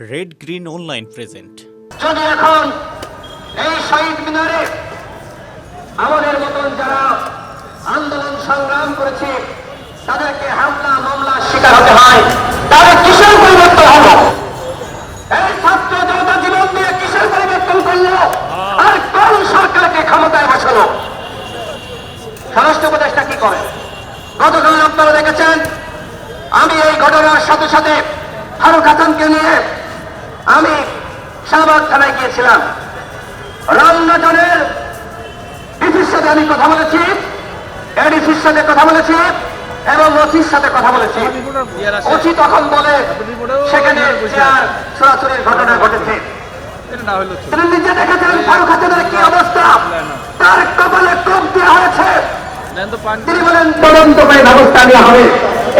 Red green online present যদি এখন এই শহীদ মিনারে আমাদের মতন যারা আন্দোলন সংগ্রাম করেছে, তাদেরকে হামলা মামলার শিকার হতে হয় তাহলে কিসের পরিবর্তন হলো এই ছাত্র জনতা জীবন দিয়ে কিসের পরিবর্তন করল? আর কোন সরকারকে ক্ষমতায় বসালো? স্বরাষ্ট্র উপদেষ্টা কি করে গতকাল আপনারা দেখেছেন, আমি এই ঘটনার সাথে সাথে ফারুক হাসানকে নিয়ে আমি শাহবাগ থানায় গিয়েছিলাম। রমনাজনের ডিসির সাথে আমি কথা বলেছি, এডিসির সাথে কথা বলেছি এবং ওসির সাথে কথা বলেছি। ওসি তখন বলে, সেখানে ঘটনা ঘটেছে। তিনি নিজে দেখেছেন ফারুক হাসানের কি অবস্থা। তার কপালে কোপ দেওয়া হয়েছে। তিনি বলেন তদন্ত করে ব্যবস্থা নেওয়া হবে।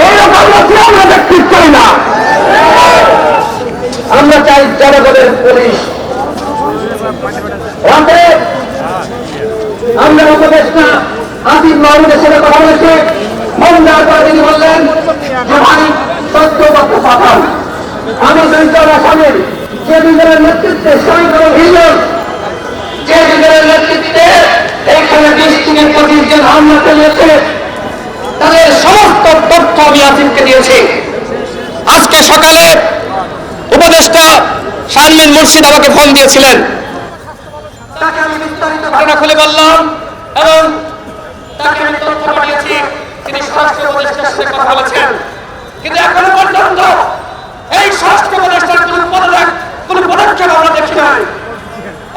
এইরকম আমরা দেখতে চাই না। আমরা চাই জনগণের পুলিশ। রাতে আমরা উপদেষ্টা আসিফ মাহমুদের সাথে কথা বলেছি। মন্দার পরে তিনি বললেন যে, ভাই সত্য পক্ষ পাঠান আমি দুইজন আসামের যে দুজনের নেতৃত্বে এবং হিজন যে দুজনের নেতৃত্বে এখানে বিশ তাদের সমস্ত তথ্য আমি দিয়েছি। আজকে সকালে উপদেষ্টা শারমিন মুর্শিদ আমাকে ফোন দিয়েছিলেন। তাকে আমি বিস্তারিত ঘটনা খুলে বললাম এবং তাকে আমি তথ্য পাঠিয়েছি। তিনি স্বরাষ্ট্র উপদেষ্টার সাথে কথা বলেছেন। কিন্তু এখনও পর্যন্ত এই স্বরাষ্ট্র উপদেষ্টার কোন পদক্ষেপ কোন পদক্ষেপ আমরা দেখি নাই।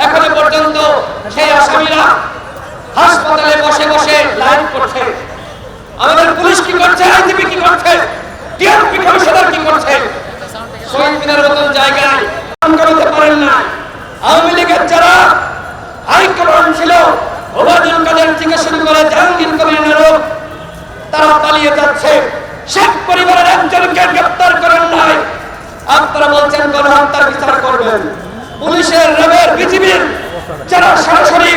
এখনও পর্যন্ত সেই আসামিরা হাসপাতালে বসে বসে লাইভ করছে। আমাদের পুলিশ কি করছে? আইজিপি কি করছে? টিআরপি কমিশনার কি করছে শহীদ মিনার মতন জায়গায় কাম করতে পারেন না আওয়ামী লীগের যারা হাইকমান্ড ছিল ওবায়দুল কাদের থেকে শুরু করে জাহাঙ্গীর কবিরেরও তারা পালিয়ে যাচ্ছে শেখ পরিবারের একজনকে গ্রেপ্তার করেন নাই আপনারা গণহত্যার বিচার করবেন। পুলিশের র্যাবের বিজিবির যারা সরাসরি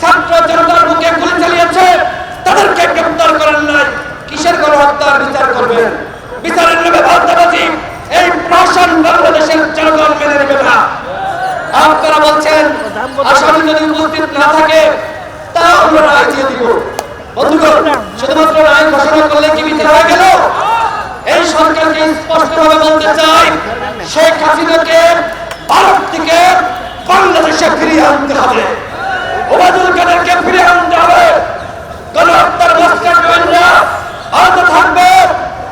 ছাত্র জনতার বুকে গুলি চালিয়েছে, তাদেরকে গ্রেপ্তার করেন নাই। কিসের গণহত্যার বিচার করবেন? বিচারের নামে ভারতবাজি এই প্রশাসন বাংলাদেশের জনগণ মেনে নেবে না। আপনারা বলছেন, আসামি যদি উপস্থিত না থাকে তা আমরা রায় দিয়ে দিব। বন্ধুগণ, শুধুমাত্র রায় ঘোষণা করলে কি বিচার হয়ে গেল সরকারকে স্পষ্টভাবে বলতে চাই, শেখ হাসিনাকে ভারত থেকে বাংলাদেশে ফিরিয়ে আনতে হবে। ওবায়দুল কাদেরকে ফিরিয়ে আনতে হবে। গণহত্যার মাস্টার গোয়েন্দা আহত থাকবে।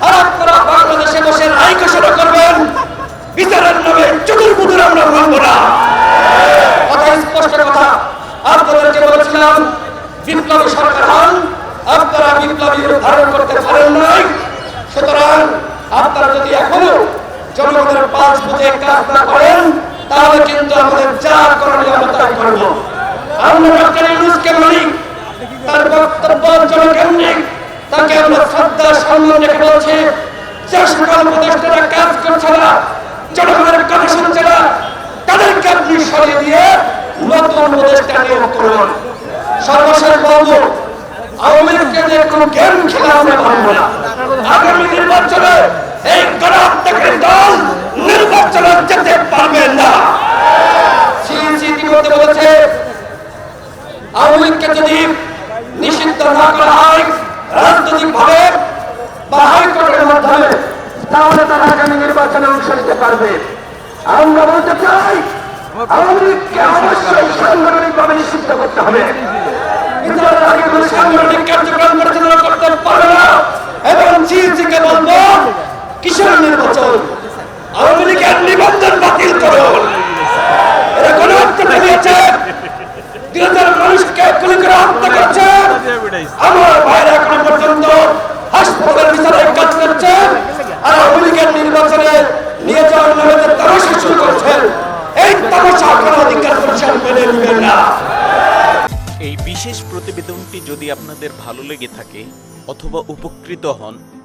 আর বাংলাদেশে বসে রায় ঘোষণা করবেন। বিচারের নামে চতুর্বুদুর আমরা মানব না। কথা স্পষ্ট কথা আপনাদেরকে বলেছিলাম, বিপ্লবী সরকার হন, আপনারা বিপ্লবী ধারণ করতে পারেন নাই সুতরাং আপনারা যদি এখনও জনগণের পাঁচ বুঝে কাজ না করেন, তাহলে কিন্তু আমাদের যা করণীয় আমরা তাই করব আমরা ডক্টর ইউনুসকে মানি তার বক্তব্য জনকেন্দ্রিক তাকে আমরা শ্রদ্ধা, সম্মান রেখে বলছি, যে সকল উপদেষ্টারা কাজ করছে না, জনগণের কথা শুনছে তাদেরকে আপনি সরিয়ে দিয়ে নতুন উপদেষ্টা নিয়োগ করুন। সর্বশেষ বলব, আওয়ামী লীগকে যে কোনো গেম খেলা আমরা মানব না। আগামী নির্বাচনে এই গণহত্যাকারী দল নির্বাচনে যেতে পারবে না। সিএনসি ইতিমধ্যে বলেছে, আওয়ামী লীগকে যদি নিষিদ্ধ ভাবে বা হাইকোর্টের মাধ্যমে, তাহলে তারা আগামী নির্বাচনে অংশ পারবে। আমরা বলতে চাই, আওয়ামী লীগকে অবশ্যই সাংগঠনিক ভাবে নিষিদ্ধ করতে হবে। সাংগঠনিক কার্যক্রম পরিচালনা করতে পারবে না। এবং সিএনসিকে বলব কিশোর নির্বাচন। এই বিশেষ প্রতিবেদনটি যদি আপনাদের ভালো লেগে থাকে অথবা উপকৃত হন